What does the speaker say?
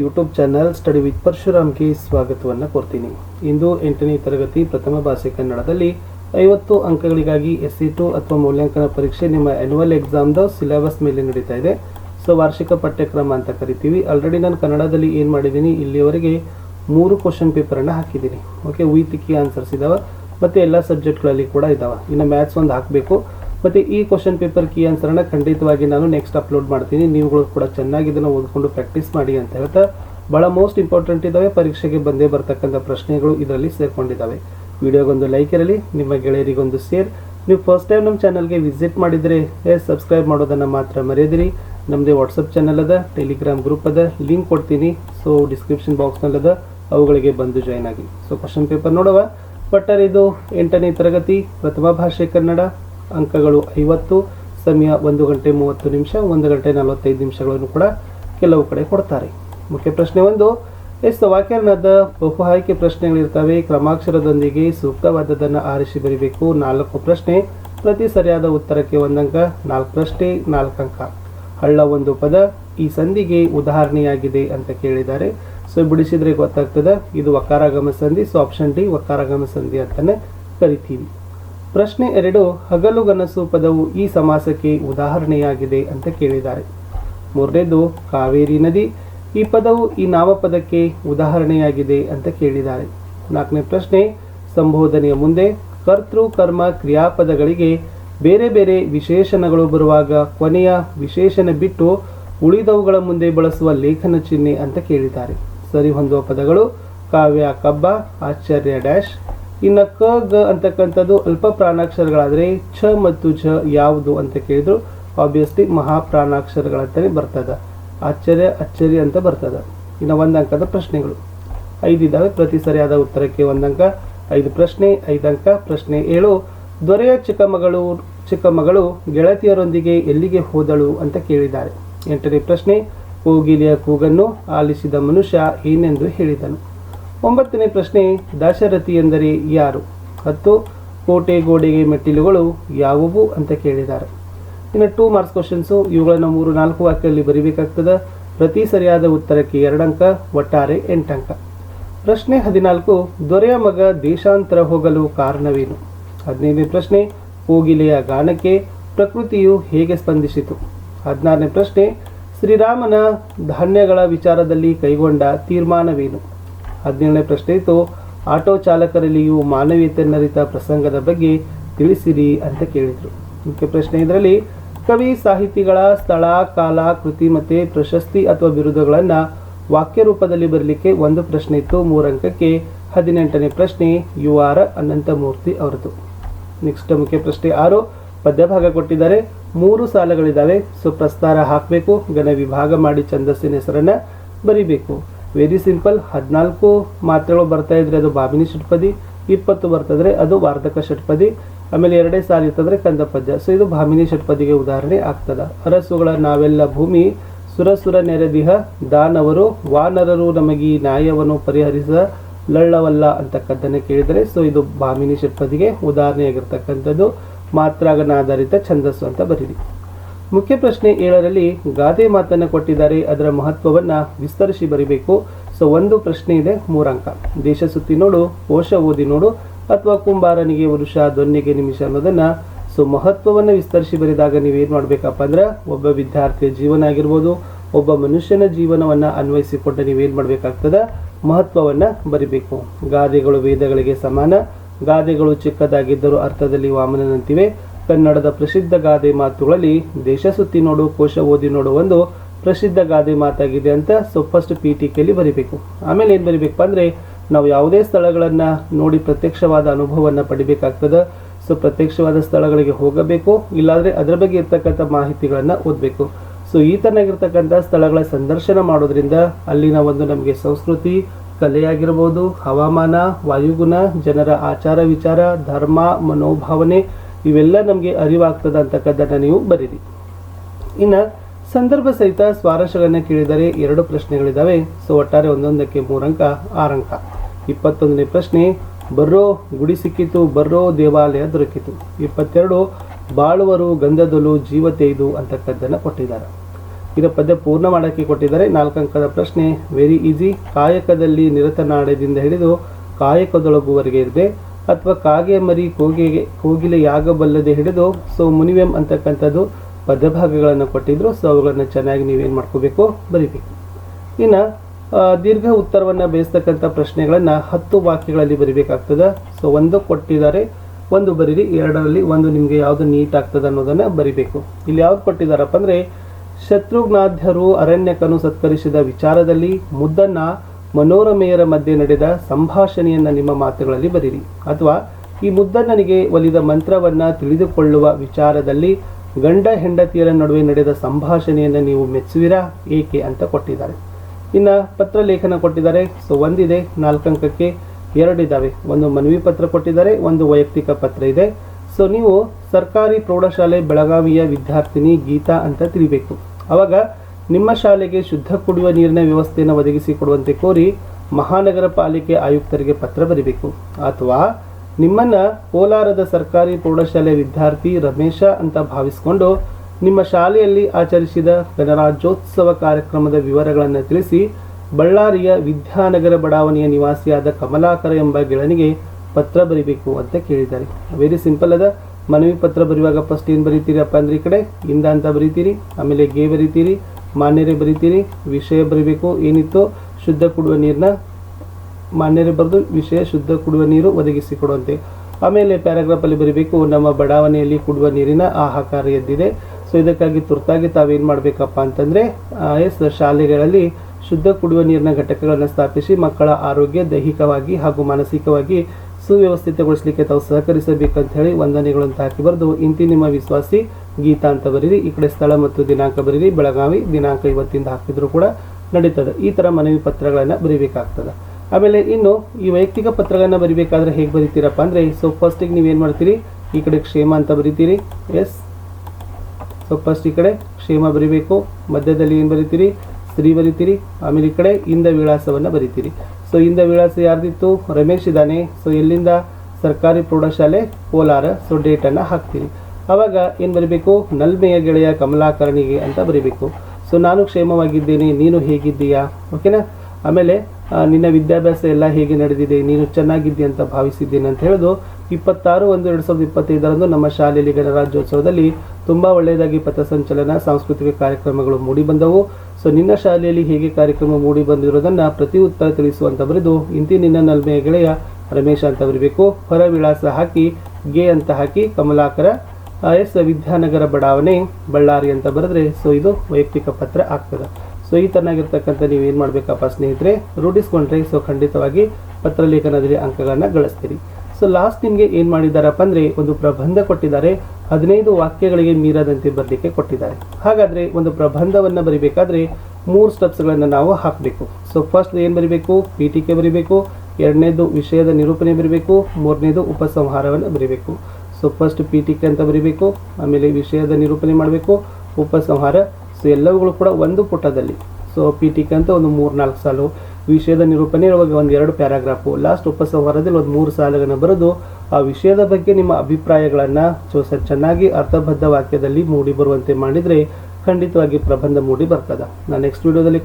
YouTube channel study with ಪರಶುರಾಮ್ಗೆ ಸ್ವಾಗತವನ್ನು ಕೋರ್ತೀನಿ. ಇಂದು ಎಂಟನೇ ತರಗತಿ ಪ್ರಥಮ ಭಾಷೆ ಕನ್ನಡದಲ್ಲಿ ಐವತ್ತು ಅಂಕಗಳಿಗಾಗಿ ಎಸ್ ಸಿ ಟು ಅಥವಾ ಮೌಲ್ಯಾಂಕನ ಪರೀಕ್ಷೆ ನಿಮ್ಮ ಆ್ಯನ್ಯುವಲ್ ಎಕ್ಸಾಮ್ದ ಸಿಲೆಬಸ್ ಮೇಲೆ ನಡೀತಾ ಇದೆ. ಸೊ ವಾರ್ಷಿಕ ಪಠ್ಯಕ್ರಮ ಅಂತ ಕರಿತೀವಿ. ಆಲ್ರೆಡಿ ನಾನು ಕನ್ನಡದಲ್ಲಿ ಏನು ಮಾಡಿದ್ದೀನಿ? ಇಲ್ಲಿಯವರೆಗೆ ಮೂರು ಕ್ವಶನ್ ಪೇಪರನ್ನು ಹಾಕಿದ್ದೀನಿ. ಓಕೆ ವೀತಿಕಿ ಆನ್ಸರ್ಸ್ ಇದಾವೆ. ಮತ್ತು ಎಲ್ಲ ಸಬ್ಜೆಕ್ಟ್ಗಳಲ್ಲಿ ಕೂಡ ಇದ್ದಾವೆ ಇನ್ನು ಮ್ಯಾಥ್ಸ್ ಒಂದು ಹಾಕಬೇಕು. ಮತ್ತು ಈ ಕ್ವಶನ್ ಪೇಪರ್ ಕೀ ಆನ್ಸರನ್ನು ಖಂಡಿತವಾಗಿ ನಾನು ನೆಕ್ಸ್ಟ್ ಅಪ್ಲೋಡ್ ಮಾಡ್ತೀನಿ. ನೀವುಗಳು ಕೂಡ ಚೆನ್ನಾಗಿ ಇದನ್ನು ಓದ್ಕೊಂಡು ಪ್ರಾಕ್ಟೀಸ್ ಮಾಡಿ ಅಂತ ಹೇಳ್ತಾ ಭಾಳ ಮೋಸ್ಟ್ ಇಂಪಾರ್ಟೆಂಟ್ ಇದ್ದಾವೆ. ಪರೀಕ್ಷೆಗೆ ಬಂದೇ ಬರ್ತಕ್ಕಂಥ ಪ್ರಶ್ನೆಗಳು ಇದರಲ್ಲಿ ಸೇರ್ಕೊಂಡಿದ್ದಾವೆ. ವಿಡಿಯೋಗೊಂದು ಲೈಕ್ ಇರಲಿ, ನಿಮ್ಮ ಗೆಳೆಯರಿಗೊಂದು ಶೇರ್ ನೀವು ಫಸ್ಟ್ ಟೈಮ್ ನಮ್ಮ ಚಾನಲ್ಗೆ ವಿಸಿಟ್ ಮಾಡಿದರೆ ಸಬ್ಸ್ಕ್ರೈಬ್ ಮಾಡೋದನ್ನು ಮಾತ್ರ ಮರೆಯದಿರಿ. ನಮ್ಮದೇ ವಾಟ್ಸಪ್ ಚಾನಲ್ ಅದ ಟೆಲಿಗ್ರಾಮ್ ಗ್ರೂಪ್ ಅದ ಲಿಂಕ್ ಕೊಡ್ತೀನಿ. ಸೊ ಡಿಸ್ಕ್ರಿಪ್ಷನ್ ಬಾಕ್ಸ್ನಲ್ಲದ ಅವುಗಳಿಗೆ ಬಂದು ಜಾಯ್ನ್ ಆಗಿ. ಸೊ ಕ್ವಶನ್ ಪೇಪರ್ ನೋಡುವ. ಪಟ್ಟರ್ ಇದು ಎಂಟನೇ ತರಗತಿ, ಪ್ರಥಮ ಭಾಷೆ ಕನ್ನಡ. ಅಂಕಗಳು ಐವತ್ತು, ಸಮಯ ಒಂದು ಗಂಟೆ ಮೂವತ್ತು ನಿಮಿಷ, ಒಂದು ಗಂಟೆ ನಲವತ್ತೈದು ನಿಮಿಷಗಳನ್ನು ಕೂಡ ಕೆಲವು ಕಡೆ ಕೊಡ್ತಾರೆ. ಮುಖ್ಯ ಪ್ರಶ್ನೆ ಒಂದು, ಎಸ್ ವಾಕ್ಯರಣದ ಬಹು ಆಯ್ಕೆ ಪ್ರಶ್ನೆಗಳಿರ್ತವೆ. ಕ್ರಮಾಕ್ಷರದೊಂದಿಗೆ ಸೂಕ್ತವಾದದನ್ನು ಆರಿಸಿ ಬರೀಬೇಕು. ನಾಲ್ಕು ಪ್ರಶ್ನೆ, ಪ್ರತಿ ಸರಿಯಾದ ಉತ್ತರಕ್ಕೆ ಒಂದಂಕ. ನಾಲ್ಕು ಪ್ರಶ್ನೆ, ನಾಲ್ಕು ಅಂಕ. ಹಳ್ಳ ಒಂದು ಪದ, ಈ ಸಂಧಿಗೆ ಉದಾಹರಣೆಯಾಗಿದೆ ಅಂತ ಕೇಳಿದ್ದಾರೆ. ಸೊ ಬಿಡಿಸಿದ್ರೆ ಗೊತ್ತಾಗ್ತದೆ. ಇದು ವಕಾರಾಗಮ ಸಂಧಿ ಸೊ ಆಪ್ಷನ್ ಡಿ ವಕಾರಾಗಮ ಸಂಧಿ ಅಂತಲೇ ಕರಿತೀವಿ. ಪ್ರಶ್ನೆ ಎರಡು ಹಗಲುಗನಸು ಪದವು ಈ ಸಮಾಸಕ್ಕೆ ಉದಾಹರಣೆಯಾಗಿದೆ ಅಂತ ಕೇಳಿದ್ದಾರೆ. ಮೂರನೇದು, ಕಾವೇರಿ ನದಿ. ಈ ಪದವು ಈ ನಾಮಪದಕ್ಕೆ ಉದಾಹರಣೆಯಾಗಿದೆ ಅಂತ ಕೇಳಿದ್ದಾರೆ. ನಾಲ್ಕನೇ ಪ್ರಶ್ನೆ, ಸಂಬೋಧನೆಯ ಮುಂದೆ ಕರ್ತೃ, ಕರ್ಮ, ಕ್ರಿಯಾಪದಗಳಿಗೆ ಬೇರೆ ಬೇರೆ ವಿಶೇಷಣಗಳು ಬರುವಾಗ ಕೊನೆಯ ವಿಶೇಷಣ ಬಿಟ್ಟು ಉಳಿದವುಗಳ ಮುಂದೆ ಬಳಸುವ ಲೇಖನ ಚಿಹ್ನೆ ಅಂತ ಕೇಳಿದ್ದಾರೆ. ಸರಿ ಹೊಂದುವ ಪದಗಳು ಕಾವ್ಯ ಕಬ್ಬ, ಆಶ್ಚರ್ಯ ಡ್ಯಾಶ್ ಇನ್ನು ಕ, ಗ ಅಂತಕ್ಕಂಥದ್ದು ಅಲ್ಪ ಪ್ರಾಣಾಕ್ಷರಗಳಾದರೆ ಛ ಮತ್ತು ಛ ಯಾವುದು ಅಂತ ಕೇಳಿದ್ರು ಆಬ್ವಿಯಸ್ಲಿ ಮಹಾಪ್ರಾಣಾಕ್ಷರಗಳಂತಲೇ ಬರ್ತದೆ. ಆಶ್ಚರ್ಯ, ಅಚ್ಚರಿ ಅಂತ ಬರ್ತದೆ. ಇನ್ನು ಒಂದು ಅಂಕದ ಪ್ರಶ್ನೆಗಳು. ಐದಿದ್ದಾವೆ, ಪ್ರತಿ ಸರಿಯಾದ ಉತ್ತರಕ್ಕೆ ಒಂದಂಕ. ಐದು ಪ್ರಶ್ನೆ ಐದು ಅಂಕ ಪ್ರಶ್ನೆ ಏಳು. ದೊರೆಯ ಚಿಕ್ಕಮಗಳು ಚಿಕ್ಕಮಗಳು ಗೆಳತಿಯರೊಂದಿಗೆ ಎಲ್ಲಿಗೆ ಹೋದಳು ಅಂತ ಕೇಳಿದ್ದಾರೆ. ಎಂಟನೇ ಪ್ರಶ್ನೆ ಕೋಗಿಲೆಯ ಕೂಗನ್ನು ಆಲಿಸಿದ ಮನುಷ್ಯ ಏನೆಂದು ಹೇಳಿದನು. ಒಂಬತ್ತನೇ ಪ್ರಶ್ನೆ, ದಾಶರಥಿ ಎಂದರೆ ಯಾರು? ಹತ್ತು, ಕೋಟೆ ಗೋಡೆಗೆ ಮೆಟ್ಟಿಲುಗಳು ಯಾವುವು ಅಂತ ಕೇಳಿದ್ದಾರೆ. ಇನ್ನು ಟೂ ಮಾರ್ಕ್ಸ್ ಕ್ವಶನ್ಸು ಇವುಗಳನ್ನು ಮೂರು, ನಾಲ್ಕು ವಾಕ್ಯದಲ್ಲಿ ಬರೀಬೇಕಾಗ್ತದೆ. ಪ್ರತಿ ಸರಿಯಾದ ಉತ್ತರಕ್ಕೆ ಎರಡಂಕ ಒಟ್ಟಾರೆ ಎಂಟಂಕ ಪ್ರಶ್ನೆ ಹದಿನಾಲ್ಕು, ದೊರೆಯ ಮಗ ದೇಶಾಂತರ ಹೋಗಲು ಕಾರಣವೇನು? ಹದಿನೈದನೇ ಪ್ರಶ್ನೆ ಕೋಗಿಲೆಯ ಗಾನಕ್ಕೆ ಪ್ರಕೃತಿಯು ಹೇಗೆ ಸ್ಪಂದಿಸಿತು? ಹದಿನಾರನೇ ಪ್ರಶ್ನೆ, ಶ್ರೀರಾಮನ ಧಾನ್ಯಗಳ ವಿಚಾರದಲ್ಲಿ ಕೈಗೊಂಡ ತೀರ್ಮಾನವೇನು? ಹದಿನೇಳನೇ ಪ್ರಶ್ನೆ ಇತ್ತು. ಆಟೋ ಚಾಲಕರಲ್ಲಿಯೂ ಮಾನವೀಯತೆ ನರಿತ ಪ್ರಸಂಗದ ಬಗ್ಗೆ ತಿಳಿಸಿರಿ ಅಂತ ಕೇಳಿದರು. ಮುಖ್ಯ ಪ್ರಶ್ನೆ ಇದರಲ್ಲಿ, ಕವಿ ಸಾಹಿತಿಗಳ ಸ್ಥಳ, ಕಾಲ, ಕೃತಿ ಮತ್ತು ಪ್ರಶಸ್ತಿ ಅಥವಾ ಬಿರುದುಗಳನ್ನು ವಾಕ್ಯ ರೂಪದಲ್ಲಿ ಬರಲಿಕ್ಕೆ ಒಂದು ಪ್ರಶ್ನೆ ಇತ್ತು. ಮೂರಂಕಕ್ಕೆ ಹದಿನೆಂಟನೇ ಪ್ರಶ್ನೆ ಯು ಆರ್ ಅನಂತಮೂರ್ತಿ ಅವರದು. ನೆಕ್ಸ್ಟ್ ಮುಖ್ಯ ಪ್ರಶ್ನೆ ಆರು ಪದ್ಯಭಾಗ ಕೊಟ್ಟಿದ್ದಾರೆ. ಮೂರು ಸಾಲಗಳಿದ್ದಾವೆ ಸೊ ಪ್ರಸ್ತಾರ ಹಾಕಬೇಕು ಗಣ ವಿಭಾಗ ಮಾಡಿ ಛಂದಸ್ಸಿನ ಹೆಸರನ್ನು ಬರಿಬೇಕು. ವೆರಿ ಸಿಂಪಲ್ ಹದಿನಾಲ್ಕು ಮಾತ್ರೆಗಳು ಬರ್ತಾ ಇದ್ರೆ ಅದು ಬಾಬಿನಿ ಷಟ್ಪದಿ, ಇಪ್ಪತ್ತು ಬರ್ತದ್ರೆ ಅದು ವಾರ್ಧಕ ಷಟ್ಪದಿ, ಆಮೇಲೆ ಎರಡೇ ಸಾಲ ಇರ್ತದ್ರೆ ಕಂದ ಪದ್ಯ ಸೊ ಇದು ಭಾಮಿನಿ ಷಟ್ಪದಿಗೆ ಉದಾಹರಣೆ ಆಗ್ತದ. ಅರಸುಗಳ ನಾವೆಲ್ಲ ಭೂಮಿ, ಸುರಸುರ ನೆರೆದಿಹ ದಾನವರು, ವಾನರರು ನಮಗಿ ನ್ಯಾಯವನ್ನು ಪರಿಹರಿಸ ಲಳ್ಳವಲ್ಲ ಅಂತಕ್ಕದ್ದನ್ನು ಕೇಳಿದರೆ ಸೊ ಇದು ಭಾಮಿನಿ ಷಟ್ಪದಿಗೆ ಉದಾಹರಣೆಯಾಗಿರ್ತಕ್ಕಂಥದ್ದು. ಮಾತ್ರಾಗನಾಧಾರಿತ ಛಂದಸ್ಸು ಅಂತ ಬರೀರಿ. ಮುಖ್ಯ ಪ್ರಶ್ನೆ ಏಳರಲ್ಲಿ ಗಾದೆ ಮಾತನ್ನು ಕೊಟ್ಟಿದ್ದಾರೆ. ಅದರ ಮಹತ್ವವನ್ನು ವಿಸ್ತರಿಸಿ ಬರಿಬೇಕು. ಸೊ, ಒಂದು ಪ್ರಶ್ನೆ ಇದೆ, ಮೂರಂಕ. ದೇಶ ಸುತ್ತಿ ನೋಡು, ಕೋಶ ಓದಿ ನೋಡು, ಅಥವಾ ಕುಂಬಾರನಿಗೆ ವರುಷ, ದೊನ್ನೆಗೆ ನಿಮಿಷ ಅನ್ನೋದನ್ನು. ಸೊ, ಮಹತ್ವವನ್ನು ವಿಸ್ತರಿಸಿ ಬರೆದಾಗ ನೀವೇನು ಮಾಡಬೇಕಪ್ಪ ಅಂದ್ರೆ, ಒಬ್ಬ ವಿದ್ಯಾರ್ಥಿಯ ಜೀವನ ಆಗಿರ್ಬೋದು, ಒಬ್ಬ ಮನುಷ್ಯನ ಜೀವನವನ್ನು ಅನ್ವಯಿಸಿಕೊಂಡು ನೀವೇನು ಮಾಡಬೇಕಾಗ್ತದೆ? ಮಹತ್ವವನ್ನು ಬರಿಬೇಕು. ಗಾದೆಗಳು ವೇದಗಳಿಗೆ ಸಮಾನ, ಗಾದೆಗಳು ಚಿಕ್ಕದಾಗಿದ್ದರೂ ಅರ್ಥದಲ್ಲಿ ವಾಮನನಂತಿವೆ. ಕನ್ನಡದ ಪ್ರಸಿದ್ಧ ಗಾದೆ ಮಾತುಗಳಲ್ಲಿ ದೇಶ ಸುತ್ತಿ ನೋಡು, ಕೋಶ ಓದಿ ನೋಡು ಒಂದು ಪ್ರಸಿದ್ಧ ಗಾದೆ ಮಾತಾಗಿದೆ ಅಂತ ಸೊ ಫಸ್ಟ್ ಪಿ ಟಿ ಕೆಲಿ ಬರಿಬೇಕು. ಆಮೇಲೆ ಏನು ಬರಿಬೇಕಪ್ಪ ಅಂದರೆ ನಾವು ಯಾವುದೇ ಸ್ಥಳಗಳನ್ನು ನೋಡಿ ಪ್ರತ್ಯಕ್ಷವಾದ ಅನುಭವವನ್ನು ಪಡಿಬೇಕಾಗ್ತದೆ. ಸೊ, ಪ್ರತ್ಯಕ್ಷವಾದ ಸ್ಥಳಗಳಿಗೆ ಹೋಗಬೇಕು, ಇಲ್ಲಾಂದರೆ ಅದರ ಬಗ್ಗೆ ಇರ್ತಕ್ಕಂಥ ಮಾಹಿತಿಗಳನ್ನು ಓದಬೇಕು. ಸೊ, ಈ ತರನಾಗಿರ್ತಕ್ಕಂಥ ಸ್ಥಳಗಳ ಸಂದರ್ಶನ ಮಾಡೋದ್ರಿಂದ ಅಲ್ಲಿನ ಒಂದು ನಮಗೆ ಸಂಸ್ಕೃತಿ, ಕಲೆಯಾಗಿರ್ಬೋದು, ಹವಾಮಾನ, ವಾಯುಗುಣ, ಜನರ ಆಚಾರ ವಿಚಾರ, ಧರ್ಮ, ಮನೋಭಾವನೆ ಇವೆಲ್ಲ ನಮಗೆ ಅರಿವಾಗ್ತದೆ ಅಂತಕ್ಕದ್ದನ್ನು ನೀವು ಬರೀರಿ. ಇನ್ನು ಸಂದರ್ಭ ಸಹಿತ ಸ್ವಾರಸ್ಯಗಳನ್ನು ಕೇಳಿದರೆ ಎರಡು ಪ್ರಶ್ನೆಗಳಿದ್ದಾವೆ ಸೊ ಒಟ್ಟಾರೆ ಒಂದೊಂದಕ್ಕೆ ಮೂರಂಕ ಆರಂಕ ಇಪ್ಪತ್ತೊಂದನೇ ಪ್ರಶ್ನೆ, ಬರ್ರೋ ಗುಡಿ ಸಿಕ್ಕಿತು, ಬರ್ರೋ ದೇವಾಲಯ ದೊರಕಿತು. ಇಪ್ಪತ್ತೆರಡು, ಬಾಳುವರು ಗಂಧದಲು ಜೀವ ತೆಯ್ದು ಅಂತಕ್ಕದ್ದನ್ನು ಕೊಟ್ಟಿದ್ದಾರೆ. ಇದರ ಪದ್ಯ ಪೂರ್ಣ ಮಾಡೋಕ್ಕೆ ಕೊಟ್ಟಿದ್ದಾರೆ. ನಾಲ್ಕು ಅಂಕದ ಪ್ರಶ್ನೆ ವೆರಿ ಈಸಿ ಕಾಯಕದಲ್ಲಿ ನಿರತನಾಡದಿಂದ ಹಿಡಿದು ಕಾಯಕದೊಳಗುವರೆಗೆ ಇದೆ. ಅಥವಾ ಕಾಗೆ ಮರಿ ಕೋಗಿಗೆ ಕೋಗಿಲೆ ಯಾಗಬಲ್ಲದೆ ಹಿಡಿದು ಸೊ ಮುನಿವೆಂ ಅಂತಕ್ಕಂಥದ್ದು ಪದಭಾಗಗಳನ್ನು ಕೊಟ್ಟಿದ್ರು ಸೊ ಅವುಗಳನ್ನು ಚೆನ್ನಾಗಿ ನೀವೇನು ಮಾಡ್ಕೋಬೇಕು? ಬರಿಬೇಕು. ಇನ್ನು ದೀರ್ಘ ಉತ್ತರವನ್ನು ಬೇಯಿಸ್ತಕ್ಕಂಥ ಪ್ರಶ್ನೆಗಳನ್ನು ಹತ್ತು ವಾಕ್ಯಗಳಲ್ಲಿ ಬರಿಬೇಕಾಗ್ತದೆ. ಸೊ ಒಂದು ಕೊಟ್ಟಿದ್ದಾರೆ, ಒಂದು ಬರೀರಿ, ಎರಡರಲ್ಲಿ ಒಂದು ನಿಮಗೆ ಯಾವುದು ನೀಟ್ ಆಗ್ತದೆ ಅನ್ನೋದನ್ನು ಬರಿಬೇಕು. ಇಲ್ಲಿ ಯಾವ್ದು ಕೊಟ್ಟಿದ್ದಾರಪ್ಪ ಅಂದರೆ, ಶತ್ರುಘ್ನಾಧ್ಯರು ಅರಣ್ಯಕನು ಸತ್ಕರಿಸಿದ ವಿಚಾರದಲ್ಲಿ ಮುದ್ದನ್ನ ಮನೋರಮೆಯರ ಮಧ್ಯೆ ನಡೆದ ಸಂಭಾಷಣೆಯನ್ನು ನಿಮ್ಮ ಮಾತುಗಳಲ್ಲಿ ಬರೀರಿ ಅಥವಾ ಈ ಮುದ್ದಣ್ಣನಿಗೆ ಒಲಿದ ಮಂತ್ರವನ್ನ ತಿಳಿದುಕೊಳ್ಳುವ ವಿಚಾರದಲ್ಲಿ ಗಂಡ ಹೆಂಡತಿಯರ ನಡುವೆ ನಡೆದ ಸಂಭಾಷಣೆಯನ್ನು ನೀವು ಮೆಚ್ಚುವಿರಾ? ಏಕೆ ಅಂತ ಕೊಟ್ಟಿದ್ದಾರೆ. ಇನ್ನು ಪತ್ರ ಲೇಖನ ಕೊಟ್ಟಿದ್ದಾರೆ. ಸೊ, ಒಂದಿದೆ, ನಾಲ್ಕಂಕಕ್ಕೆ ಎರಡಿದ್ದಾವೆ ಒಂದು ಮನವಿ ಪತ್ರ ಕೊಟ್ಟಿದ್ದಾರೆ, ಒಂದು ವೈಯಕ್ತಿಕ ಪತ್ರ ಇದೆ. ಸೊ, ನೀವು ಸರ್ಕಾರಿ ಪ್ರೌಢಶಾಲೆ ಬೆಳಗಾವಿಯ ವಿದ್ಯಾರ್ಥಿನಿ ಗೀತಾ ಅಂತ ತಿಳಿಬೇಕು. ಅವಾಗ ನಿಮ್ಮ ಶಾಲೆಗೆ ಶುದ್ಧ ಕುಡಿಯುವ ನೀರಿನ ವ್ಯವಸ್ಥೆಯನ್ನು ಒದಗಿಸಿಕೊಡುವಂತೆ ಕೋರಿ ಮಹಾನಗರ ಪಾಲಿಕೆ ಆಯುಕ್ತರಿಗೆ ಪತ್ರ ಬರೀಬೇಕು. ಅಥವಾ ನಿಮ್ಮನ್ನ ಕೋಲಾರದ ಸರ್ಕಾರಿ ಪ್ರೌಢಶಾಲೆ ವಿದ್ಯಾರ್ಥಿ ರಮೇಶ ಅಂತ ಭಾವಿಸಿಕೊಂಡು ನಿಮ್ಮ ಶಾಲೆಯಲ್ಲಿ ಆಚರಿಸಿದ ಗಣರಾಜ್ಯೋತ್ಸವ ಕಾರ್ಯಕ್ರಮದ ವಿವರಗಳನ್ನು ತಿಳಿಸಿ ಬಳ್ಳಾರಿಯ ವಿದ್ಯಾನಗರ ಬಡಾವಣೆಯ ನಿವಾಸಿಯಾದ ಕಮಲಾಕರ ಎಂಬ ಗೆಳನಿಗೆ ಪತ್ರ ಬರಿಬೇಕು ಅಂತ ಕೇಳಿದ್ದಾರೆ. ವೆರಿ ಸಿಂಪಲ್ ಅದ. ಮನವಿ ಪತ್ರ ಬರೆಯುವಾಗ ಫಸ್ಟ್ ಏನು ಬರೀತೀರಿ ಅಪ್ಪ ಅಂದ್ರೆ ಈ ಕಡೆ? ಇಂದ ಅಂತ ಬರೀತೀರಿ. ಆಮೇಲೆ ಗೆ ಬರೀತೀರಿ. ಮಾನ್ಯರೇ ಬರೀತೀರಿ ವಿಷಯ ಬರೀಬೇಕು. ಏನಿತ್ತು ಶುದ್ಧ ಕುಡುವ ನೀರನ್ನ ಮಾನ್ಯರೇ ಬರೆದು ವಿಷಯ ಶುದ್ಧ ಕುಡುವ ನೀರು ಒದಗಿಸಿಕೊಡುವಂತೆ ಆಮೇಲೆ ಪ್ಯಾರಾಗ್ರಾಫಲ್ಲಿ ಬರೀಬೇಕು, ನಮ್ಮ ಬಡಾವಣೆಯಲ್ಲಿ ಕುಡುವ ನೀರಿನ ಆಹಾಕಾರ ಎದ್ದಿದೆ. ಸೊ ಇದಕ್ಕಾಗಿ ತುರ್ತಾಗಿ ತಾವೇನು ಮಾಡಬೇಕಪ್ಪ ಅಂತಂದರೆ ಎಸ್ ಶಾಲೆಗಳಲ್ಲಿ ಶುದ್ಧ ಕುಡಿಯುವ ನೀರಿನ ಘಟಕಗಳನ್ನು ಸ್ಥಾಪಿಸಿ ಮಕ್ಕಳ ಆರೋಗ್ಯ ದೈಹಿಕವಾಗಿ ಹಾಗೂ ಮಾನಸಿಕವಾಗಿ ಸುವ್ಯವಸ್ಥಿತಗೊಳಿಸಲಿಕ್ಕೆ ತಾವು ಸಹಕರಿಸಬೇಕಂತ ಹೇಳಿ ವಂದನೆಗಳನ್ನು ಹಾಕಿ ಬರೆದು ಇಂತಿ ನಿಮ್ಮ ವಿಶ್ವಾಸಿ, ಗೀತಾ ಅಂತ ಬರೀರಿ, ಈ ಕಡೆ ಸ್ಥಳ ಮತ್ತು ದಿನಾಂಕ ಬರೀರಿ, ಬೆಳಗಾವಿ ದಿನಾಂಕ ಇವತ್ತಿಂದ ಹಾಕಿದ್ರು ಕೂಡ ನಡೀತದೆ. ಈ ಥರ ಮನವಿ ಪತ್ರಗಳನ್ನು ಬರೀಬೇಕಾಗ್ತದೆ. ಆಮೇಲೆ ಇನ್ನು ಈ ವೈಯಕ್ತಿಕ ಪತ್ರಗಳನ್ನು ಬರಿಬೇಕಾದ್ರೆ ಹೇಗೆ ಬರೀತೀರಪ್ಪ ಅಂದರೆ ಸೊ ಫಸ್ಟಿಗೆ ನೀವೇನು ಮಾಡ್ತೀರಿ? ಈ ಕಡೆ ಕ್ಷೇಮ ಅಂತ ಬರಿತೀರಿ. ಎಸ್ ಸೊ ಫಸ್ಟ್ ಈ ಕಡೆ ಕ್ಷೇಮ ಬರಿಬೇಕು. ಮಧ್ಯದಲ್ಲಿ ಏನು ಬರಿತೀರಿ? ಸ್ತ್ರೀ ಬರಿತೀರಿ. ಆಮೇಲೆ ಈ ಕಡೆ ಇಂದ ವಿಳಾಸವನ್ನು ಬರಿತೀರಿ. ಸೊ ಇಂದ ವಿಳಾಸ ಯಾರ್ದಿತ್ತು ರಮೇಶ್ ಇದ್ದಾನೆ ಸೊ ಎಲ್ಲಿಂದ ಸರ್ಕಾರಿ ಪ್ರೌಢಶಾಲೆ, ಕೋಲಾರ. ಸೊ ಡೇಟನ್ನು ಹಾಕ್ತೀನಿ. ಅವಾಗ ಏನು ಬರೀಬೇಕು? ನಲ್ಮೆಯ ಗೆಳೆಯ ಕಮಲಾಕರಣಿಗೆ ಅಂತ ಬರೀಬೇಕು. ಸೊ ನಾನು ಕ್ಷೇಮವಾಗಿದ್ದೇನೆ, ನೀನು ಹೇಗಿದ್ದೀಯಾ? ಓಕೆನಾ ಆಮೇಲೆ ನಿನ್ನ ವಿದ್ಯಾಭ್ಯಾಸ ಎಲ್ಲ ಹೇಗೆ ನಡೆದಿದೆ? ನೀನು ಚೆನ್ನಾಗಿದ್ದೀಯ ಅಂತ ಭಾವಿಸಿದ್ದೇನೆ ಅಂತ ಹೇಳಿದು ಇಪ್ಪತ್ತಾರು ಒಂದು ಎರಡು ಸಾವಿರದ ಇಪ್ಪತ್ತೈದರಂದು ನಮ್ಮ ಶಾಲೆಯಲ್ಲಿ ಗಣರಾಜ್ಯೋತ್ಸವದಲ್ಲಿ ತುಂಬ ಒಳ್ಳೆಯದಾಗಿ ಪಥಸಂಚಲನ, ಸಾಂಸ್ಕೃತಿಕ ಕಾರ್ಯಕ್ರಮಗಳು ಮೂಡಿ ಬಂದವು. ಸೊ ನಿನ್ನ ಶಾಲೆಯಲ್ಲಿ ಹೇಗೆ ಕಾರ್ಯಕ್ರಮ ಮೂಡಿ ಬಂದಿರೋದನ್ನು ಪ್ರತಿ ಉತ್ತರ ತಿಳಿಸುವಂತ ಬರೆದು ಇಂತಿ ನಿನ್ನ ನಲ್ಮೆಯ ಗೆಳೆಯ ರಮೇಶ ಅಂತ ಬರಬೇಕು. ಹೊರ ವಿಳಾಸ ಹಾಕಿ, ಗೆ ಅಂತ ಹಾಕಿ, ಕಮಲಾಕರ ಎಸ್, ವಿದ್ಯಾನಗರ ಬಡಾವಣೆ, ಬಳ್ಳಾರಿ ಅಂತ ಬರೆದ್ರೆ ಸೊ ಇದು ವೈಯಕ್ತಿಕ ಪತ್ರ ಆಗ್ತದೆ. ಸೊ ಈ ತರನಾಗಿರ್ತಕ್ಕಂಥ ನೀವು ಏನು ಮಾಡಬೇಕಪ್ಪ ಸ್ನೇಹಿತರೆ? ರೂಢಿಸ್ಕೊಂಡ್ರೆ ಸೊ ಖಂಡಿತವಾಗಿ ಪತ್ರಲೇಖನದಲ್ಲಿ ಅಂಕಗಳನ್ನು ಗಳಿಸ್ತೀರಿ. ಸೊ ಲಾಸ್ಟ್ ನಿಮಗೆ ಏನು ಮಾಡಿದ್ದಾರಪ್ಪ ಅಂದರೆ ಒಂದು ಪ್ರಬಂಧ ಕೊಟ್ಟಿದ್ದಾರೆ. ಹದಿನೈದು ವಾಕ್ಯಗಳಿಗೆ ಮೀರದಂತೆ ಬರಲಿಕ್ಕೆ ಕೊಟ್ಟಿದ್ದಾರೆ. ಹಾಗಾದರೆ ಒಂದು ಪ್ರಬಂಧವನ್ನು ಬರಿಬೇಕಾದ್ರೆ ಮೂರು ಸ್ಟೆಪ್ಸ್ಗಳನ್ನು ನಾವು ಹಾಕಬೇಕು. ಸೊ ಫಸ್ಟ್ ಏನು ಬರಿಬೇಕು? ಪೀಠಿಕೆ ಬರಿಬೇಕು. ಎರಡನೇದು ವಿಷಯದ ನಿರೂಪಣೆ ಬರಿಬೇಕು. ಮೂರನೇದು ಉಪಸಂಹಾರವನ್ನು ಬರಿಬೇಕು. ಸೊ ಫಸ್ಟ್ ಪೀಠಿಕೆ ಅಂತ ಬರಿಬೇಕು. ಆಮೇಲೆ ವಿಷಯದ ನಿರೂಪಣೆ ಮಾಡಬೇಕು. ಉಪಸಂಹಾರ. ಸೊ ಎಲ್ಲವುಗಳು ಕೂಡ ಒಂದು ಪುಟದಲ್ಲಿ. ಸೊ ಪೀಠಿಕೆ ಅಂತ ಒಂದು ಮೂರು ನಾಲ್ಕು ಸಾಲು. ವಿಷಯದ ನಿರೂಪಣೆ. ಇರುವಾಗ ಒಂದು ಎರಡು ಪ್ಯಾರಾಗ್ರಾಫು. ಲಾಸ್ಟ್ ಉಪಸಂಹಾರದಲ್ಲಿ ಒಂದು ಮೂರು ಸಾಲಗಳನ್ನು ಬರೆದು, ಆ ವಿಷಯದ ಬಗ್ಗೆ ನಿಮ್ಮ ಅಭಿಪ್ರಾಯಗಳನ್ನು ಸೊ ಚೆನ್ನಾಗಿ ಅರ್ಥಬದ್ಧ ವಾಕ್ಯದಲ್ಲಿ ಮೂಡಿ ಬರುವಂತೆ ಮಾಡಿದರೆ ಖಂಡಿತವಾಗಿ ಪ್ರಬಂಧ ಮೂಡಿ ಬರ್ತದೆ. ನಾನು ನೆಕ್ಸ್ಟ್ ವಿಡಿಯೋದಲ್ಲಿ